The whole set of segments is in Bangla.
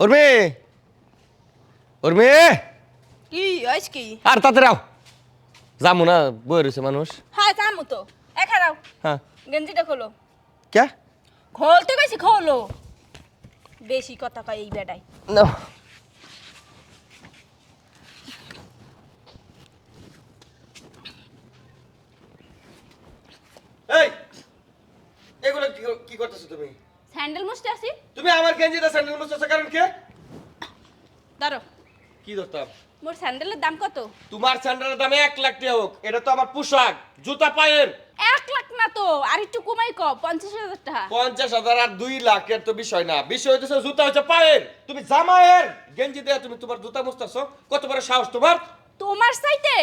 উর্মি! উর্মি! কি হয়েছে কি? আর তাতে রাও। যামু না বই রয়েছে মানুষ। হ্যাঁ যামু তো। এখানাও হ্যাঁ। গেঞ্জিটা খোলো। কে খোলতে গেছি খোলো। বেশি কথা কয় এই বেটাই না। এই এগুলো কি করতেছো তুমি? স্যান্ডেল মুছতে আসি? তুমি আমার গেঞ্জিটা স্যান্ডেল মুছতেছো কারণ কে? ধরো কি ধরতাম মোর স্যান্ডেলের দাম কত? তোমার স্যান্ডেলের দাম এক লাখ টাকা হোক এটা তো আমার পোশাক জুতা পায়ের। এক লাখ না তো আর একটু কমাই ক পঞ্চাশ হাজার টাকা। পঞ্চাশ হাজার আর দুই লাখের তো বিষয় না। বিষয় হইতেছে জুতা হচ্ছে পায়ের। তুমি জামায়ের গেঞ্জি দেয়া তুমি তোমার জুতা মুছতেছো কত বড় সাহস তোমার? তোমার চাইতে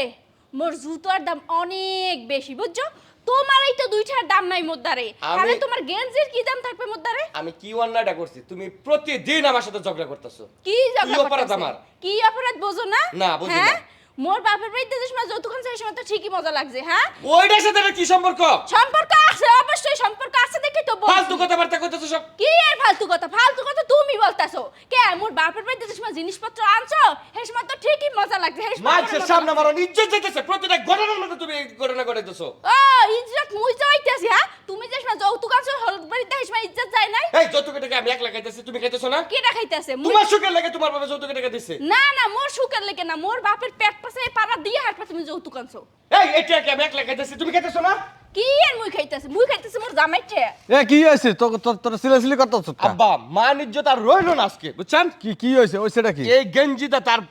মোর জুতোর দাম অনেক বেশি বুঝছ? তোমার এই তো দুইটার দাম নাই মোদ্দারে তাহলে তোমার গেঞ্জির কি দাম থাকবে মোদ্দারে আমি কি অন্যায়টা করছি তুমি প্রতিদিন আমার সাথে ঝগড়া করতেছো কি ঝগড়া অপরাধ? আমার? কি অপরাধ বোঝো না না, বুঝি হ্যাঁ না। মোর বাপের বাড়িতে যে সময় যৌতুক সেই সময় তো ঠিকই মজা লাগছে হ্যাঁ? ওইটার সাথে এটা কি সম্পর্ক? সম্পর্ক আছে অবশ্যই সম্পর্ক আছে দেখে তো বলছি। ফালতু কথাবার্তা করতেছো সব। কি আর ফালতু কথা? ফালতু কথা তুমি বলতাছো। কে মোর বাপের বাড়িতে যে সময় জিনিসপত্র আনছো সেই সময় তো ঠিকই মজা লাগছে সেই সময় মাঝের সামনে। আমার ইজ্জত যেতেছে প্রতিটা ঘটনার মধ্যে তুমি এই ঘটনা ঘটাইতেছো। ও ইজ্জত মুই যাইতেছি হ্যাঁ? তুমি যে সময় যৌতুক আনছো হলুদ বাড়িতে সেই সময় ইজ্জত যায় নাই? এই যৌতুক টাকা আমি একলা খাইতেছি তুমি খাইতেছো না? কে রাখাইতেছে তোমার সুখের লাগে তোমার বাবা যৌতুক টাকা দিছে। না না মোর সুখের লেগে না মোর বাপের পেট পাশে পাড়া দিয়ে হারপা তুমি যৌতুক আনছো। এই এটা কি আমি একলা খাইতেছি? তুমি খাইতেছো না? কি আর মুই খাইতেছে? মুই খাইতেছে মোর জামাইছে এ কি হয়েছে? তো তো- তোর সিলাসিলি করতেছ আব্বা মান ইজ্জত আর রইল না আজকে বুঝছেন? কি কি হয়েছে? ওই সেটা কি? এই গেঞ্জিটা তার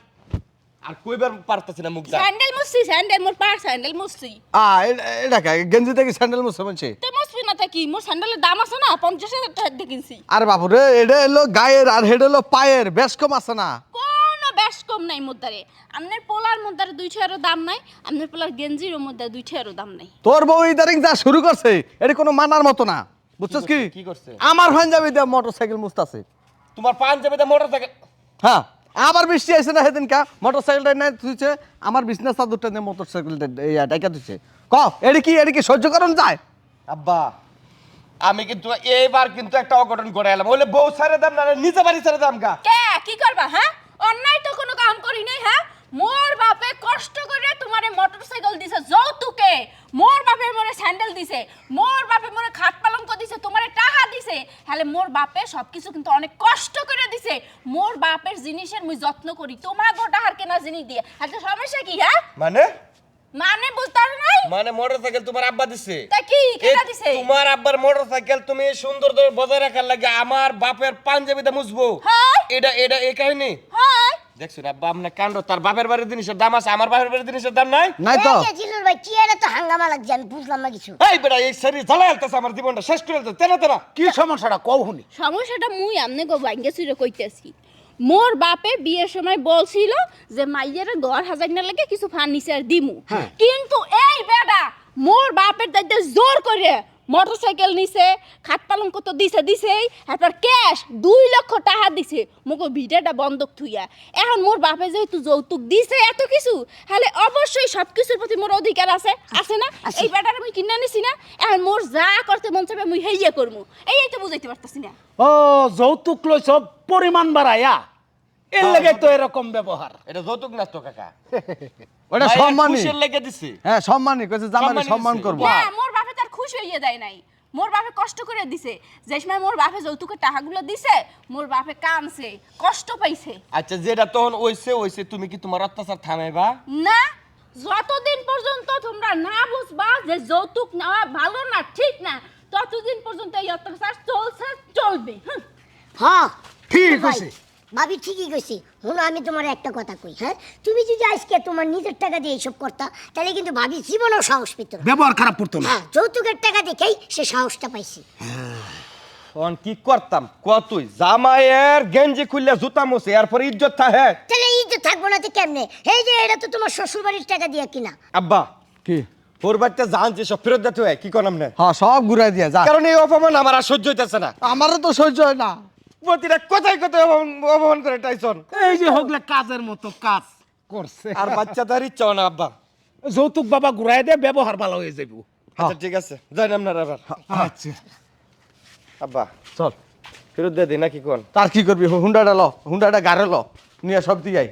আর কইবার পারতাছি না মুখ স্যান্ডেল মুছছি স্যান্ডেল মোর পার স্যান্ডেল মুছছি। আ এটা কে? গেঞ্জি থেকে স্যান্ডেল মুছে বলছে? তে মুছবি না তা কি? মোর স্যান্ডেলের দাম আছে না? পঞ্চাশ হাজার টাকা দিয়ে কিনছি। আরে বাবু রে এটা এলো গায়ের আর হেড এলো পায়ের বেশ কম আছে না। কম নাই মোদ্দারে আপনার পোলার মোদ্দারে দুই টাকারও দাম নাই আপনার পোলার গেঞ্জির মধ্যে দুই টাকারও দাম নাই। তোর বউ ইদারিং যা শুরু করছে এটা কোনো মানার মতো না। বুঝছিস কি? কি করছে? আমার পাঞ্জাবি দিয়ে মোটর সাইকেল মুছতাছে। তোমার পাঞ্জাবিতে মোটর সাইকেল হ্যাঁ আবার বৃষ্টি আইছে না সেদিন কা মোটর সাইকেলটা নাই তুইছে আমার বিজনেস চাদরটা নিয়ে মোটর সাইকেলটা এই ডাইকা তুইছে ক এডি কি এডি কি সহ্য করন যায়? আব্বা আমি কিন্তু এইবার কিন্তু একটা অঘটন করে এলাম বলে বউ ছেড়ে দাম না নিজে বাড়ি ছেড়ে দাম গা। কে? কি করবা হ্যাঁ? অন্যায় তো কোনো কাম করি নাই হ্যাঁ মোর বাপে কষ্ট করে তোমারে মোটরসাইকেল দিছে যৌতুকে মোর বাপে মোরে স্যান্ডেল দিছে। মোর বাপে মোরে খাট পালঙ্ক দিছে তোমারে টাকা দিছে। হলে মোর বাপে সবকিছু কিন্তু অনেক কষ্ট করে দিছে। মোর বাপের জিনিসের মুই যত্ন করি তোমার গোটা হার কেনা জিনিস দিয়ে। একটা সমস্যা কি হ্যাঁ? মানে? মানে বুঝতে পারো নাই? মানে মোটর সাইকেল তোমার আব্বা দিছে? তা কি কেনা দিছে? তোমার আব্বার মোটর সাইকেল তুমি সুন্দর করে বজায় রাখার লাগে আমার বাপের পাঞ্জাবিতে মুছবো। হ্যাঁ। এটা এটা এই কাহিনী? হ্যাঁ দেখছ না আব্বা আপনার কাণ্ড তার বাপের বাড়ির জিনিসের দাম আছে আমার বাপের বাড়ির জিনিসের দাম নাই? নাই তো। জিলুর ভাই কি এটা তো হাঙ্গামা লাগছে আমি বুঝলাম না কিছু। এই বেটা এই শরীর জ্বালা আলতেছে আমার জীবনটা শেষ করে তেনা তেনা কি সমস্যাটা কও হুনি সমস্যাটা মুই আমনে গো ভাঙ্গে চুরে কইতেছি। মোর বাপে বিয়ের সময় বলছিল যে মাইয়ের ঘর হাজার না লাগে কিছু ফার্নিচার দিমু। কিন্তু এই বেডা মোর বাপের দাইতে জোর করে মোটরসাইকেল নিছে খাট পালঙ্ক তো দিছে দিছেই তারপর ক্যাশ দুই লক্ষ টাকা দিছে। মোকে ভিডিওটা বন্ধক থুইয়া। এখন মোর বাপে যেহেতু যৌতুক দিছে এত কিছু তাহলে অবশ্যই সব কিছুর প্রতি মোর অধিকার আছে। আছে না? এই বেটার আমি কিনে নিছি না? এখন মোর যা করতে মন চাবে মুই হেইয়া করমু। এই এই তো বুঝাইতে পারতাছি না। ও যৌতুক লই সব পরিমাণ বাড়াইয়া এর লাগে তো এরকম ব্যবহার এটা যৌতুক না তো কাকা ওটা সম্মানই খুশির লেগে দিছে। হ্যাঁ সম্মানই কইছে জামানে সম্মান। করব না মোর বাপে তার খুশি হইয়া দেয় নাই মোর বাপে কষ্ট করে দিছে যে সময় মোর বাপে যৌতুকের টাকাগুলো দিছে মোর বাপে কানছে কষ্ট পাইছে আচ্ছা যেটা তখন ওইছে ওইছে তুমি কি তোমার অত্যাচার থামাইবা না যতদিন পর্যন্ত তোমরা না বুঝবা যে যৌতুক নেওয়া ভালো না ঠিক না ততদিন পর্যন্ত এই অত্যাচার চলছে চলবে হুঁ। হ্যাঁ ঠিক আছে। ভাবি ঠিকই কইছি। হুন আমি তোমার একটা কথা কই হ্যাঁ? তুমি যদি আজকে তোমার নিজের টাকা দিয়ে এইসব করতা তাহলে কিন্তু ভাবি জীবনেও সাহস পেত না। ব্যবহার খারাপ করতো না। হ্যাঁ যৌতুকের টাকা দেখেই সে সাহসটা পাইছি। তখন কি করতাম? কতই জামাইয়ের গেঞ্জি খুললে জুতা মুছে এরপরে ইজ্জত থাকে তাহলে এই যে থাকব না তো কেমনে? এই যে এটা তো তোমার শ্বশুর বাড়ির টাকা দিয়ে কিনা। আব্বা কি? ওর বাড়িতে জানছি সব ফেরত দিতে হয় কি করলাম না? হ্যাঁ সব ঘুরাই দিয়া যা। কারণ এই অপমান আমার আর সহ্য হইতেছে না। আমারও তো সহ্য হয় না। প্রতিটা কথাই কোথায় অপমান করে টাইসন। এই যে হোক কাজের মতো কাজ। করছে। আর বাচ্চা তার ইচ্ছা না আব্বা। যৌতুক বাবা ঘুরাই দে ব্যবহার ভালো হয়ে যাব আচ্ছা ঠিক আছে। যাই না আপনার আবার আচ্ছা। আব্বা। চল। ফেরত দিয়ে দিই নাকি কোন? তার কি করবি? হুন্ডাটা ল হুন্ডাটা গাড়ে ল নিয়ে সব দিয়ে